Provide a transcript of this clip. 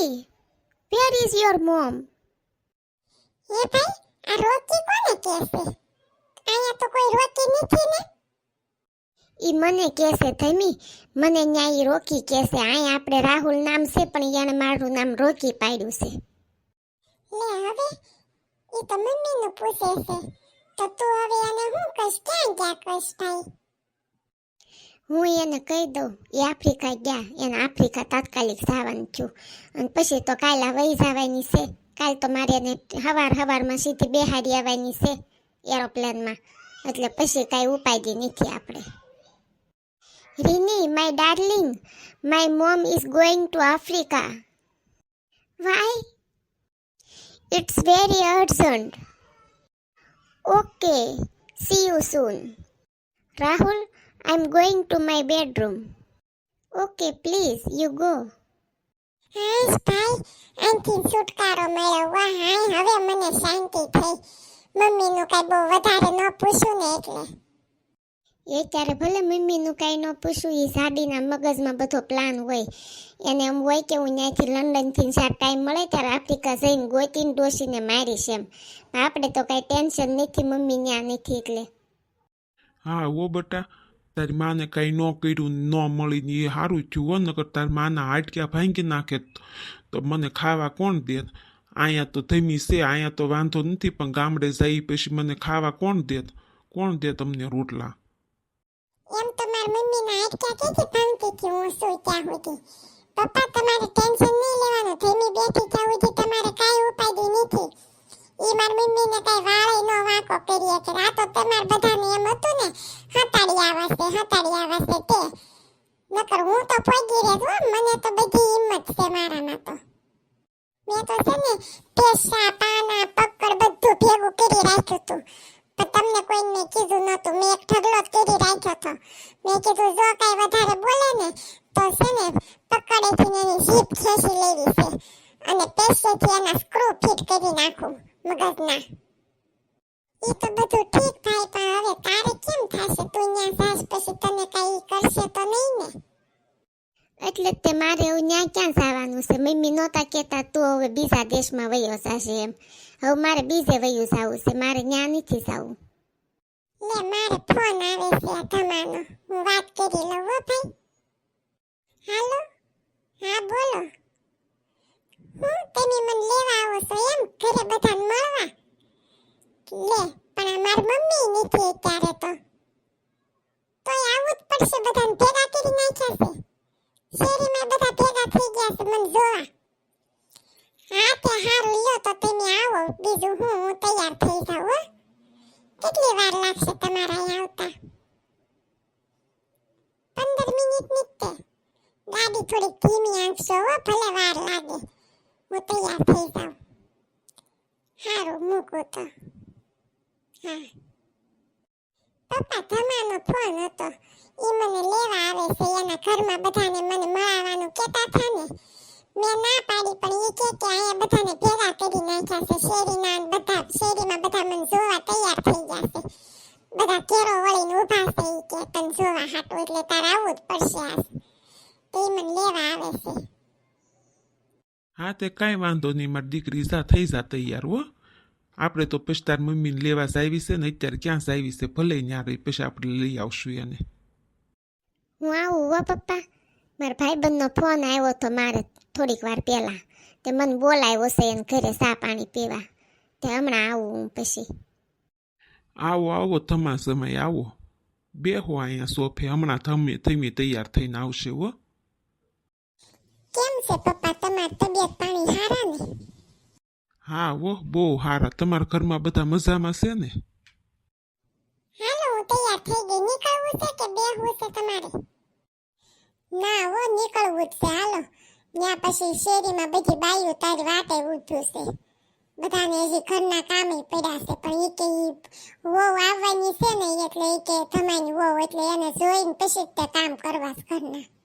Rocky where is your mom એ ભાઈ આ રોકી કોને કહેશે? અહીંયા તો કોઈ રોકી નથી ને? ઈ મને કહેશે ધમી. મને ન્યાય રોકી કહેશે. અહીંયા આપણે રાહુલ નામ છે પણ એને મારું નામ રોકી પાડ્યું છે. લે હવે એ તો મમ્મીનું પૂછે છે. તો તું હવે આને હું કહીશ? ક્યાં ગયા કહીશ ભાઈ? હું એને કહી દઉં, એ આફ્રિકા ગયા, એને આફ્રિકા તાત્કાલિક જવાનું છું અને પછી તો કાલ આ વહી જવાની છે. કાલ તો મારે એને હવાર હવારમાં સીધી બેહારી આવવાની છે એરોપ્લેનમાં. એટલે પછી કાંઈ ઉપાય નથી આપણે. Rini, my darling, my mom is going to Africa. Why? It's very urgent. Okay, see you soon. Rahul I'm going to my bedroom. Okay, please, you go. હાશ ભાઈ અહીંથી છુટકારો મળ્યો વાહ હાય હવે મને શાંતિ થઈ. મમ્મીનું કાંઈ બહુ વધારે ન પૂછું ને એટલે. એ ત્યારે ભલે મમ્મીનું કાંઈ ન પૂછું એ સાડીના મગજમાં બધો પ્લાન હોય. એને એમ હોય કે હું ત્યાંથી લંડનથી સાર ટાઈમ મળે ત્યારે આફ્રિકા જઈને ગોતીને ડોસીને મારીશ એમ. આપણે તો કાંઈ ટેન્શન નથી મમ્મી ત્યાં નથી એટલે. હા ઓ બટા. તારી માને ન કર્યું, ન મળીને એ સારું થયું હો નકર માના હાટક્યા ભાંગી નાખે તો મને ખાવા કોણ દે? અહીંયા તો ધમી છે, અહીંયા તો વાંધો નથી, પણ ગામડે જઈ પછી મને ખાવા કોણ દે? કોણ દે તમને રોટલા? એમ તો મારી મમ્મીના કે કે ભાંગતી કે હું સુઈ ત્યાં સુધી? પપ્પા તમારે ટેન્શન નહીં લેવાનું, ધીમી બેઠી ત્યાં હતાડી આવાશે તે નકર હું તો પોગી રહે હો. મને તો બધી હિંમત છે મારામાં તો. મેં તો છે ને પેશા, પાના, પકડ બધું ભેગું કરી રાખ્યું હતું. પણ તમને કોઈને કીધું નહોતું. મેં એક ઢગલો કરી રાખ્યો હતો. મેં કીધું, જો કાંઈ વધારે બોલે ને, તો છે ને પકડેથી એની જીભ ખેંચી લેવી છે. અને પેશેથી એના સ્ક્રૂ ફિટ કરી નાખું, મગજના. એ તો બધું ઠીક થાય પણ હવે તારે કેમ થશે તું ત્યાં જાસ પછી તને કાંઈ કરશે તો નહીં ને એટલે જ તે મારે હવે ત્યાં ક્યાં જવાનું છે? મમ્મી નહોતા કહેતા તું હવે બીજા દેશમાં વયો જશે એમ. હવે મારે બીજે વયું જવું છે. મારે ત્યાં નથી જવું. લે, મારે ફોન આવે છે તમારો હું વાત કરી લઉં ભાઈ. હાલો? હા, બોલો. હું? તમે મને લેવા આવો છો એમ? ઘરે બધાને મળવા? લે, પણ મારી મમ્મી નથી શેરીમાં બધા ભેગા થઈ ગયા છે, મને જોવા. હા તે હારું લ્યો તો તમે આવો, બીજું હું હું તૈયાર થઈ જાઉં, હો. કેટલી વાર લાગશે તમારા અહીં આવતા? પંદર મિનિટ નીકળે. ગાડી થોડી ધીમી આંકશો હો, ભલે વાર લાગે. હું તૈયાર થઈ જાઉં. સારું મૂકું તો. હા. પપ્પા, ધમાનો ફોન હતો. એ મને લેવા આવે છે, એના ઘરમાં બધાને મને મળાવવાનું કહેતા હતા ને મેં ના પાડી પણ એ કે કે અહીંયા બધાને ભેગા કરી નાખ્યા છે શેરીના ને બધા શેરીમાં બધા મને જોવા તૈયાર થઈ ગયા છે. બધા કેરો વળીને ઊભા છે કે તને જોવા હાટું એટલે તારે આવવું જ પડશે આજ. તો મને લેવા આવે છે. હા તે કાંઈ વાંધો નહીં મારી દીકરી જા થઈ જા તૈયાર હો. આપણે તો પછી તાર મમ્મીને લેવા જાવી છે ને અત્યારે ક્યાં જાવી છે ભલે ત્યાં રહી પછી આપણે લઈ આવશું એને. હું આવું હો પપ્પા. મારા ભાઈબંધનો ફોન આવ્યો તો મારે થોડીક વાર પહેલાં તે મને બોલાવ્યો છે એને ઘરે સા પાણી પીવા. તે હમણાં આવું હું પછી. આવો આવો તમા સમય આવો. બેહો અહીંયા સોફે હમણાં થમી થમી તૈયાર થઈને આવશે હો. કેમ છે પપ્પા તમારી તબિયત પાણી સારા ને? હા વો બહુ સારા તમારા ઘરમાં બધા મજામાં છે ને? હાલો હું તૈયાર થઈ ગઈ. નીકળવું છે કે બેહવું છે તમારે? ના, હો, નીકળવું જ છે. હાલો. ત્યાં પછી શેરીમાં બધી બાઈઓ તારી વાતે ઊભું છે. બધાને હજી ઘરના કામે પડ્યા છે, પણ એ કે વહુ આવવાની છે ને, એટલે એ કે તમારી વહુ, એટલે એને જોઈને પછી જ તે કામ કરવા ઘરના.